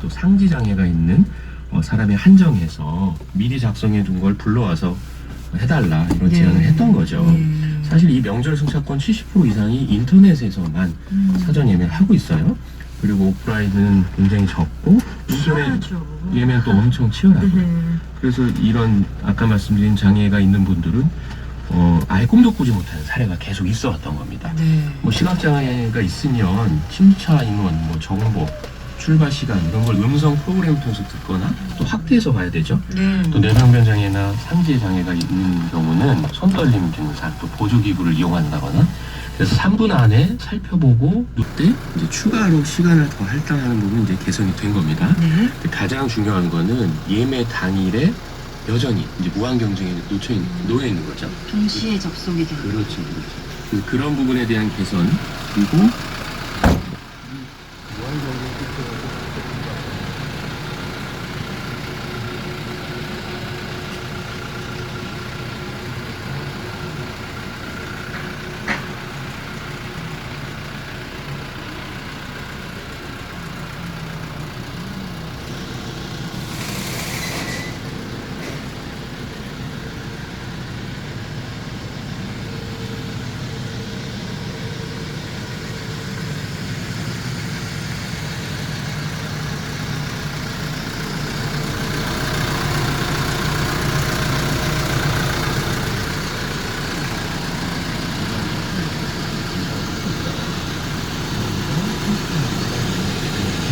또 상지 장애가 있는 어, 사람에 한정해서 미리 작성해 둔 걸 불러와서 해달라 이런 네. 제안을 했던 거죠. 네. 사실 이 명절 승차권 70% 이상이 인터넷에서만 음. 사전 예매를 하고 있어요. 그리고 오프라인은 굉장히 적고 인터넷 치열하죠. 예매는 또 엄청 치열하고요. 네. 그래서 이런 아까 말씀드린 장애가 있는 분들은 어, 아예 꿈도 꾸지 못하는 사례가 계속 있어 왔던 겁니다. 네. 뭐 시각장애가 있으면 심차 인원, 뭐 정보, 출발 시간 이런 걸 음성 프로그램 통해서 듣거나 또 확대해서 봐야 되죠. 네. 또 뇌병변 장애나 상지 장애가 있는 경우는 손떨림 증상, 또 보조 기구를 이용한다거나 그래서 3분 안에 살펴보고 그때 이제 추가로 시간을 더 할당하는 부분이 이제 개선이 된 겁니다. 네. 근데 가장 중요한 거는 예매 당일에 여전히 이제 무한 경쟁에 놓쳐 있는, 놓여 있는 거죠. 동시에 접속이 되는. 그렇죠, 그렇죠. 그- 그런 부분에 대한 개선 그리고 무한